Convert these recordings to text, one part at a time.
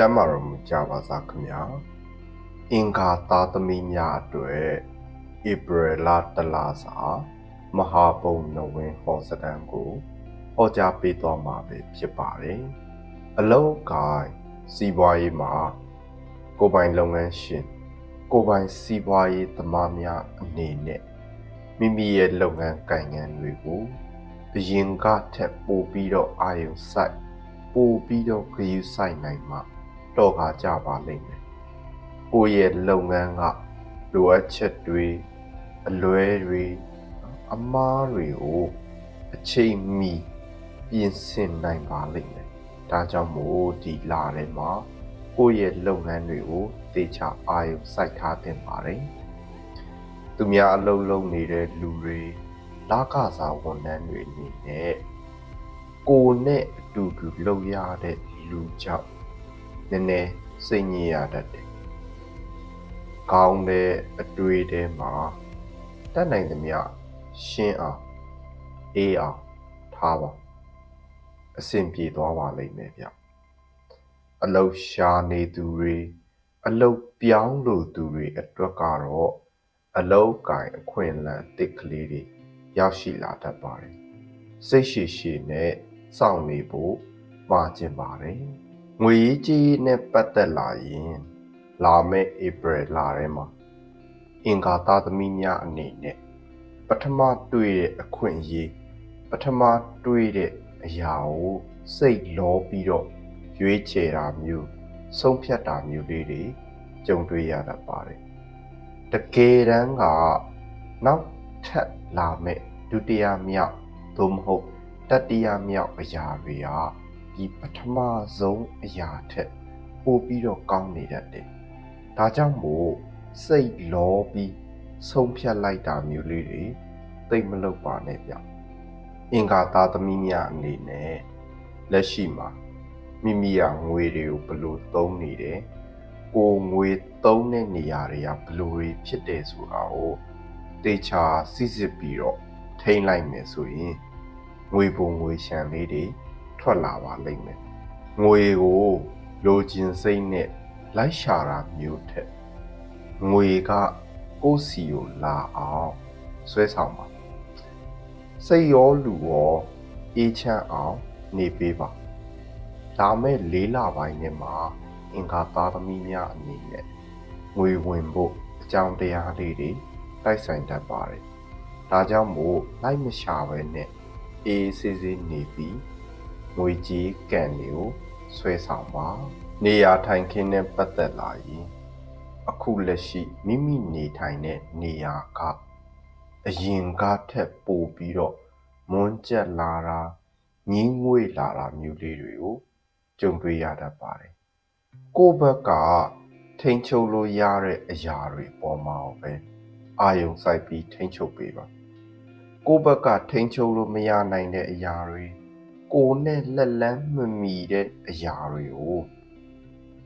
ကျမ်းမာတော်မူကြပါစားခင်ဗျာအင်္ဂါသားသမီးများအတွက်ဧပြီလတလစာမဟာဘုံနဝင်ဟောစတန်ကိုဟောကြားပေးသွားမှာပဲဖြစ်ပါတယ်အလုံးကိုင်းစီးပွားရေးမှာကိုယ်ပိုင်လုပ်ငန်းရှင် ကိုယ်ပိုင်စီးပွားရေးသမားများအနေနဲ့မိမိရဲ့လုပ်ငန်းကိုင်ငန်းတွေကိုအရင်ကထက်ပိုပြီးတော့အာရုံစိုက်ပိုပြီးတော့ဂရုစိုက်နိုင်မှာ တော့ခါကြပါလိမ့်မယ်။ကိုယ့်ရဲ့လုပ်ငန်းကလိုအပ်ချက်တွေအလွဲတွေအမားတွေကိုအချိန်မီပြင်ဆင်နိုင်ပါလိမ့်မယ်။ဒါကြောင့်မို့ဒီလာထဲမှာကိုယ့်ရဲ့လုပ်ငန်းတွေကိုတေချာအာရုံစိုက်ထားသင့်ပါတယ်။သူများအလုပ်လုပ်နေတဲ့လူတွေလာကစားဝန်ထမ်းတွေအနေနဲ့ကိုယ်နဲ့အတူတူလုပ်ရတဲ့လူကြောင့် နည်းနည်းစိတ်ညစ်ရတတ်တယ်။ကောင်းတဲ့အတွေ့အထဲမှာတတ်နိုင်သမျှရှင်းအောင်အေးအောင်ထားပါအဆင်ပြေသွားပါလိမ့်မယ်ဗျ။အလုတ်ရှာနေသူတွေအလုတ်ပြောင်းလို့သူတွေအတွက်ကတော့အလုတ်ကင်အခွင့်အလမ်းတစ်ကလေးတွေရောက်ရှိလာတတ်ပါတယ်။စိတ်ရှိရှိနဲ့စောင့်နေဖို့မှာကျင်ပါတယ်။ ငွေရေးကြေးရေးနဲ့ပတ်သက်လာရင်လာမယ့်ဧပြီလထဲမှာအင်္ဂါသားသမီးများအနေနဲ့ပထမတွေ့တဲ့အခွင့်အရေးပထမတွေ့တဲ့အရာကိုစိတ်လောပြီးတော့ရွေးချယ်တာမျိုးဆုံးဖြတ်တာမျိုးလေးတွေကြုံတွေ့ရတတ်ပါတယ်တကယ်တမ်းကနောက်ထပ်လာမယ့်ဒုတိယမြောက်သို့မဟုတ်တတိယမြောက်အရာတွေက ဒီပထမဆုံးအရာထက်ပိုပြီးတော့ကောင်းနေတတ်တယ်။ဒါကြောင့်မို့စိတ်လောပြီးဆုံးဖြတ်လိုက်တာမျိုးလေးတွေသိမ့်မလုပ်ပါနဲ့ဗျ။အင်္ဂါသားသမီးများအနေနဲ့လက်ရှိမှာမိမိရငွေတွေကိုဘယ်လိုသုံးနေတယ်။ကိုယ်ငွေသုံးတဲ့နေရာတွေကဘယ်လိုတွေဖြစ်တယ်ဆိုတာကိုတေချာစစ်စစ်ပြီးတော့ထိမ့်လိုက်မယ်ဆိုရင်ငွေပုံငွေရှံလေးတွေ ထွက်လာပါလိမ့်မယ်။ငွေကိုလိုချင်စိတ်နဲ့လိုက်ရှာတာမျိုးထက်ငွေကကိုယ့်စီကိုလာအောင်ဆွဲဆောင်ပါ။စိတ်ရောလူရောအေးချမ်းအောင်နေပေးပါ။လာမယ့်၄လပိုင်းနဲ့မှာအင်္ဂါသားသမီးများအနေနဲ့ငွေဝင်ဖို့အကြောင်းတရားလေးတွေတိုက်ဆိုင်တတ်ပါတယ်။ဒါကြောင့်မို့လိုက်မရှာဘဲနဲ့အေးဆေးဆေးနေပြီး ငွေကြေးကံတွေကိုဆွဲဆောင်ပါနေရာထိုင်ခင်းနဲ့ပတ်သက်လာရင်အခုလက်ရှိမိမိနေထိုင်တဲ့နေရာကအရင်ကထက်ပိုပြီးတော့မွန်းကျက်လာတာငင်းငွေ့လာတာမျိုးလေးတွေကိုကြုံတွေ့ရတတ်ပါတယ်ကိုယ့်ဘက်ကထိန်ချုပ်လို့ရတဲ့အရာတွေပေါ်မှာပဲအာယုံစိုက်ပြီးထိန်ချုပ်ပေးပါကိုယ့်ဘက်ကထိန်ချုပ်လို့မရနိုင်တဲ့အရာတွေ ကိုယ်နဲ့လက်လန်းမမီတဲ့အရာတွေကို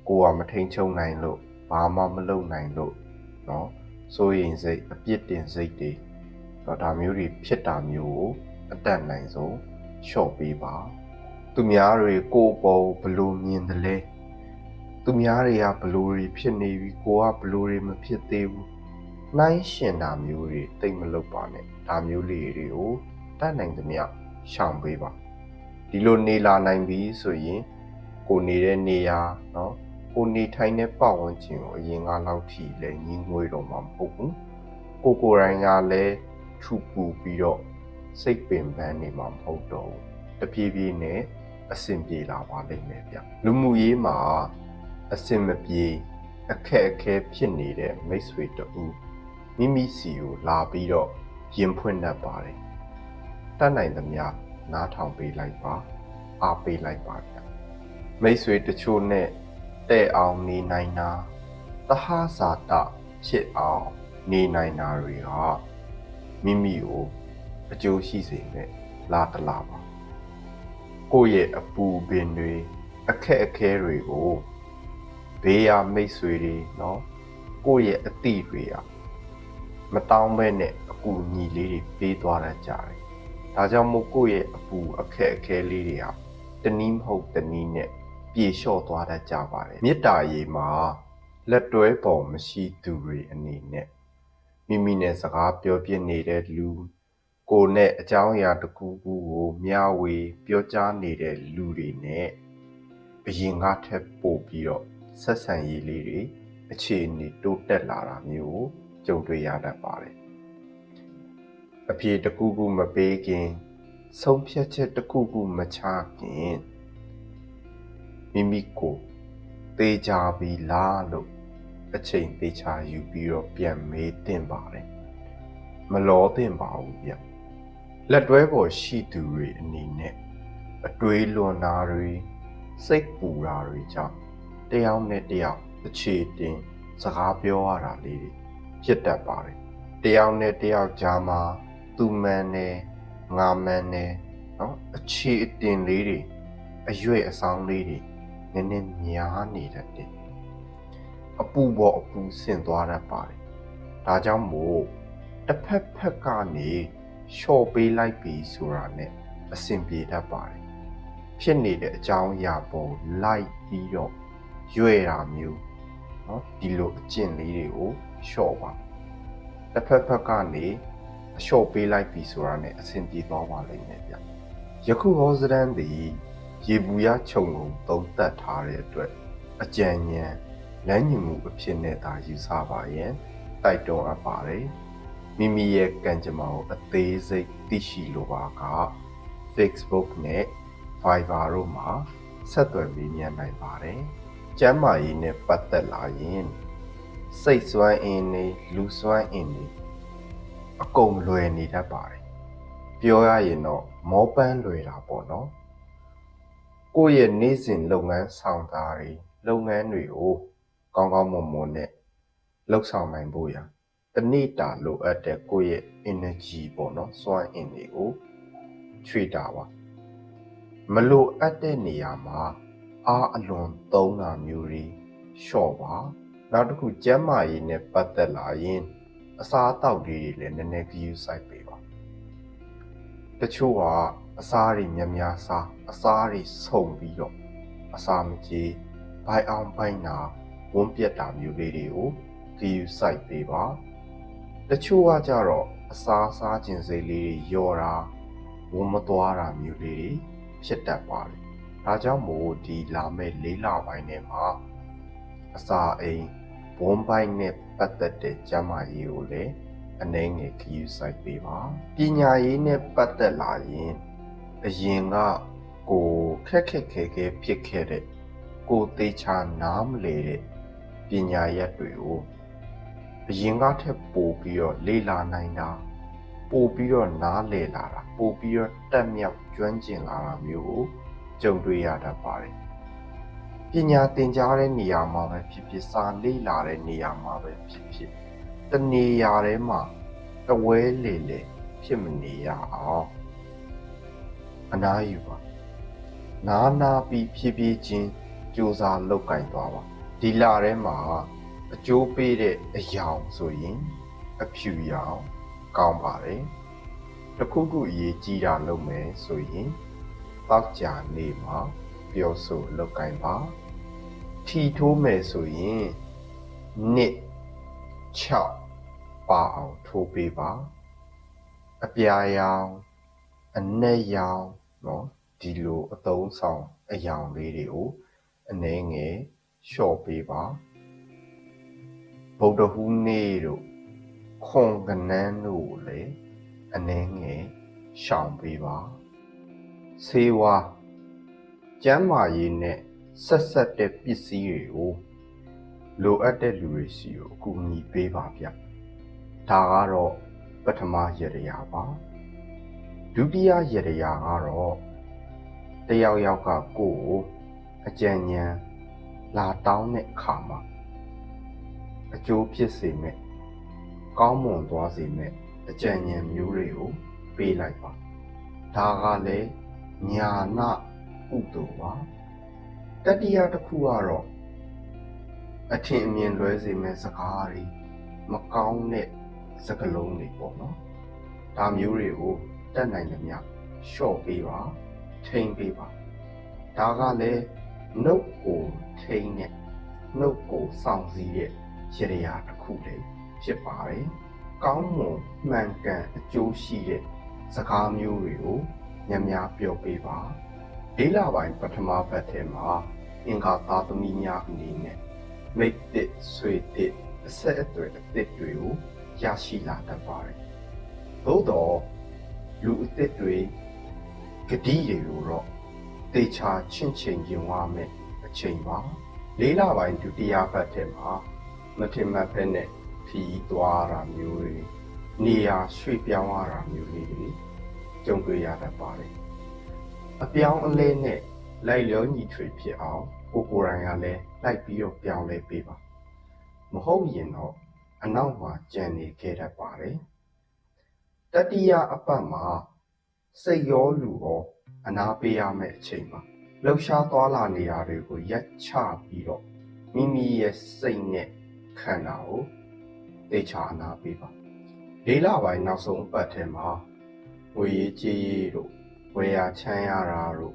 ကိုယ်ကမထိန်ချုံနိုင်လို့ဘာမှမလုပ်နိုင်လို့เนาะစိုးရင်စိတ်အပြစ်တင်စိတ်တွေတော့ဒါမျိုးတွေဖြစ်တာမျိုးကိုအတတ်နိုင်ဆုံးလျှော့ပေးပါသူများတွေကိုယ်ပေါ်ဘလို့မြင်တယ်လဲသူများတွေကဘလို့တွေဖြစ်နေပြီကိုကဘလို့တွေမဖြစ်သေးဘူးနှိုင်းရှင်တာမျိုးတွေတိတ်မလုပ်ပါနဲ့ဒါမျိုးလေးတွေကိုတတ်နိုင်သမျှရှောင်ပေးပါ ဒီလိုနေလာနိုင်ပြီဆိုရင်ကိုနေတဲ့နေရာเนาะကိုနေထိုင်တဲ့ပတ်ဝန်းကျင်ကိုအရင်ကလောက်ထိလဲညင်းငွေတော့မှာမဟုတ်ဘူးကိုကိုယ်တိုင်ကလည်းထူပူပြီးတော့စိတ်ပင်ပန်းနေမှာမဟုတ်တော့ဘူးတပြေးပြေးနဲ့အဆင်ပြေလာပါလိမ့်မယ်ဗျလူမှုရေးမှာအဆင်မပြေအခက်အခဲဖြစ်နေတဲ့မိတ်ဆွေတူမိမိစီကိုလာပြီးတော့ရင်ဖွင့်တတ်ပါတယ်တတ်နိုင်သမျှ နားထောင်ပေးလိုက်ပါအားပေးလိုက်ပါဗျမိတ်ဆွေတချို့နဲ့တဲ့အောင်နေနိုင်တာသဟဇာတဖြစ်အောင်နေနိုင်တာတွေကမိမိကိုအကျိုးရှိစေနဲ့လာတလာပါကိုယ့်ရဲ့အပူပင်တွေအခက်အခဲတွေကိုဘေးရမိတ်ဆွေတွေเนาะကိုယ့်ရဲ့အသည့်တွေကမတောင်းဘဲနဲ့အကူအညီလေးတွေပေးသွားတတ်ကြတယ် ဒါကြောင့်မို့ကိုယ့်ရဲ့အပူအခက်အခဲလေးတွေဟာတနည်းမဟုတ်တနည်းနဲ့ပြေလျှော့သွားတတ်ကြပါတယ်မေတ္တာရေးမှာလက်တွဲပေါ်မရှိသူတွေအနေနဲ့မိမိနဲ့စကားပြောပြနေတဲ့လူကိုယ်နဲ့အကြောင်းအရာတစ်ခုခုကိုမျှဝေပြောကြားနေတဲ့လူတွေနဲ့အရင်ကထက်ပိုပြီးတော့ဆက်ဆံရေးလေးတွေအခြေအနေတိုးတက်လာတာမျိုးကိုကြုံတွေ့ရတတ်ပါတယ် အပြေတစ်ခုခုမပေးခင်ဆုံးဖြတ်ချက်တစ်ခုခုမချခင်မိမိကိုသေချာပြီလားလို့အချိန်သေချာယူပြီးတော့ပြန်မေးသင့်ပါတယ်မလောသင့်ပါဘူးဗျလက်တွဲပေါ်ရှိသူတွေအနေနဲ့အတွေးလွန်တာတွေစိတ်ပူတာတွေကြောင့်တယောက်နဲ့တယောက်အခြေတင်စကားပြောရတာလေးတွေဖြစ်တတ်ပါတယ်တယောက်နဲ့တယောက်ကြားမှာ သူမှန်တယ်ငါမှန်တယ်နော်အခြေအတင်လေးတွေအရွယ်အဆောင်လေးတွေနည်းနည်းများနေတတ်တယ်အပူပေါ်အပူဆင်သွားတတ်ပါတယ်ဒါကြောင့်မို့တစ်ဖက်ဖက်ကနေလျှော့ပေးလိုက်ပြီဆိုတာနဲ့အဆင်ပြေတတ်ပါတယ်ဖြစ်နေတဲ့အကြောင်းအရာပေါ်လိုက်ပြီးတော့ရွဲ့တာမျိုးเนาะဒီလိုအကျင့်လေးတွေကိုလျှော့ပါတစ်ဖက်ဖက်ကနေ အလျှော့ပေးလိုက်ပြီဆိုတာနဲ့အဆင်ပြေသွားပါလိမ့်မယ်ဗျယခုဟောစတန်းသည်ရေဘူးရခြုံငုံသုံးသက်ထားတဲ့အတွက်အကြံဉာဏ်လမ်းညွှန်မှုအဖြစ်နဲ့သာယူဆပါရင်တိုက်တွန်းအပ်ပါတယ်မိမိရဲ့ကံကြမ္မာကိုအသေးစိတ်သိရှိလိုပါက Facebook နဲ့ Fiverr တို့မှာဆက်သွယ်မေးမြန်းနိုင်ပါတယ်။ကျမ်းမာရေးနဲ့ပတ်သက်လာရင်စိတ်စွမ်းအင်းနေလူစွမ်းအင်းနေ အကုန်လွယ်နေတတ်ပါတယ်။ပြောရရင်တော့မောပန်းလွယ်တာပေါ့နော်။ကိုယ့်ရဲ့နေ့စဉ်လုပ်ငန်းဆောင်တာတွေလုပ်ငန်းတွေကိုကောင်းကောင်းမွန်မွန်နဲ့လှုပ်ဆောင်နိုင်ဖို့ရတနေ့တာလိုအပ်တဲ့ကိုယ့်ရဲ့ energy ပေါ့နော်စွမ်းအင်တွေကိုချွေတာပါမလိုအပ်တဲ့နေရာမှာအားအလွန်သုံးတာမျိုးတွေလျှော့ပါနောက်တစ်ခုကျန်းမာရေးနဲ့ပတ်သက်လာရင် အစားအသောက်တွေလည်းနည်းနည်းဂရုစိုက်ပေးပါတချို့ကအစားတွေများများစားအစားတွေဆုံပြီးတော့အစာမကြေဘိုင်အောင်ဘိုင်နာဝန်းပြက်တာမျိုးလေးတွေကိုဂရုစိုက်ပေးပါတချို့ကကြတော့အစားစားခြင်းစိတ်လေးတွေယော်တာဝန်းမသွားတာမျိုးလေးတွေဖြစ်တတ်ပါတယ်။ဒါကြောင့်မို့ဒီလာမယ့်လေးလပိုင်းထဲမှာအစာအိမ် ဘွန်ပိုင်းနဲ့ပတ်သက်တဲ့ကျန်းမာရေးကိုလည်းအနှဲငယ်ခယူဆိုင်ပေးပါ။ပညာရေးနဲ့ပတ်သက်လာရင်အရင်ကကိုခက်ခက်ခဲခဲဖြစ်ခဲ့တဲ့ကိုသေးချာနားမလဲတဲ့ပညာရက်တွေကိုအရင်ကထက်ပိုပြီးတော့လေ့လာနိုင်တာပိုပြီးတော့နားလည်လာတာပိုပြီးတော့တက်မြောက်ကျွမ်းကျင်လာတာမျိုးကိုကြုံတွေ့ရတတ်ပါတယ် ပညာသင်ကြားတဲ့နေရာမှာပဲဖြစ်ဖြစ်စာလေ့လာတဲ့နေရာမှာပဲဖြစ်ဖြစ်တနေရာထဲမှာတဝဲလေလေဖြစ်မနေရအောင်အနားယူပါနာနာပြီးဖြည်းဖြည်းချင်းစူးစမ်းလုပ်ကင်သွားပါဒီလထဲမှာအကျိုးပေးတဲ့အယောင်ဆိုရင်အဖြူရောင်ကောင်းပါတယ်တခုခုအရေးကြီးတာလုပ်မယ်ဆိုရင်တောက်ကြနေမှာပြောဆိုလုပ်ကိုင်ပါ ထီထိုးမယ်ဆိုရင်နှစ်6ပါအောင်ထိုးပေးပါအပြာရောင်အနက်ရောင်เนาะဒီလိုအသုံးဆောင်အယောင်လေးတွေကိုအနှဲငယ်လျှော့ပေးပါဗုဒ္ဓဟူးနေ့တို့ခွန်ကနန်းတို့ကိုလည်းအနှဲငယ်ရှောင်ပေးပါဆေးဝါးကျန်းမာရေးနဲ့ ဆက်ဆက်တဲ့ပစ္စည်းတွေကိုလိုအပ်တဲ့လူတွေစီကိုအကူအညီပေးပါဗျဒါကတော့ပထမရရပါဒုတိယရရကတော့တယောက်ယောက်ကကိုယ်ကိုအကြံဉာဏ်လာတောင်းတဲ့အခါမှာအကျိုးဖြစ်စေမဲ့ကောင်းမွန်သွားစေမဲ့အကြံဉာဏ်မျိုးတွေကိုပေးလိုက်ပါဒါကလည်းညာနာဥတုပါ တတိယတစ်ခုကတော့အထင်အမြင်လွဲစေမဲ့စကားတွေမကောင်းတဲ့စကားလုံးတွေပေါ့နော်ဒါမျိုးတွေကိုတတ်နိုင်သမျှလျှော့ပေးပါထိန်းပေးပါဒါကလည်းနှုတ်ကိုထိန်းတဲ့နှုတ်ကိုစောင့်စည်းတဲ့ရရရာတစ်ခုလေးဖြစ်ပါတယ်။ကောင်းမွန်မှန်ကန်အကျိုးရှိတဲ့စကားမျိုးတွေကိုညံ့များပြောပေးပါ။ လေးလပိုင်းပထမပတ်ထဲမှာအင်္ဂါသားသမီးများအနေနဲ့မိတ်တစ်ဆွေတစ်အဆက်အသွယ်အသစ်တွေကိုရရှိလာတတ်ပါတယ်။သို့တော့လူအသစ်တွေဂတိတွေကိုတော့တေချာချင့်ချိန်ရင်ဝမယ်အချိန်ပါလေးလပိုင်းဒုတိယပတ်ထဲမှာမထင်မှတ်ဖက်နဲ့ခီးသွားတာမျိုးတွေနေရာရွှေ့ပြောင်းရတာမျိုးလေးတွေကြုံတွေ့ရတတ်ပါတယ် အပြောင်းအလဲနဲ့လိုက်လျောညီထွေဖြစ်အောင်ကိုကိုယ်တိုင်ကလည်းလိုက်ပြီးတော့ပြောင်းလဲပေးပါမဟုတ်ရင်တော့အနောက်မှာကြံနေခဲ့တတ်ပါတယ်တတိယအပတ်မှာစိတ်ရောလူရောအနာပေးရမယ့်အချိန်ပါလှုပ်ရှားသွားလာနေတာတွေကိုရက်ချပြီးတော့မိမိရဲ့စိတ်နဲ့ခန္ဓာကိုသိချာအနာပေးပါလေးလပိုင်းနောက်ဆုံးအပတ်ထဲမှာငွေရေးကြေးရေးတို့ ဝယ်ရချမ်းရတာတို့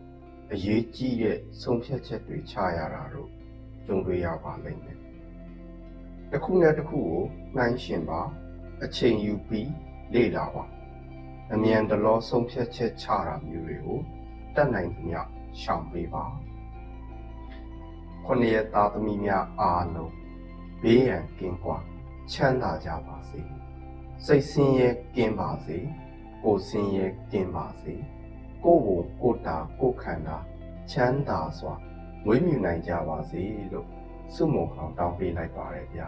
အရေးကြီးတဲ့ဆုံးဖြတ်ချက်တွေချရတာတို့ကြုံတွေ့ရပါလိမ့်မယ်တစ်ခုနဲ့တစ်ခုကိုနှိုင်းရှင်ပါအချိန်ယူပြီးလေ့လာပါအမြန်တလောဆုံးဖြတ်ချက်ချတာမျိုးတွေကိုတတ်နိုင်သမျှရှောင်ပေးပါခொနည်းသားသမီးများအားလုံးဘေးရန်ကင်းကွာချမ်းသာကြပါစေစိတ်ဆင်းရဲကင်းပါစေကိုယ်ဆင်းရဲကင်းပါစေ ကိုယ်ကိုကိုယ်တာကိုယ်ခန္ဓာချမ်းသာစွာမွေးမြူနိုင်ကြပါစေလို့ဆုမွန်အောင်တောင်းပေးလိုက်ပါရဗျာ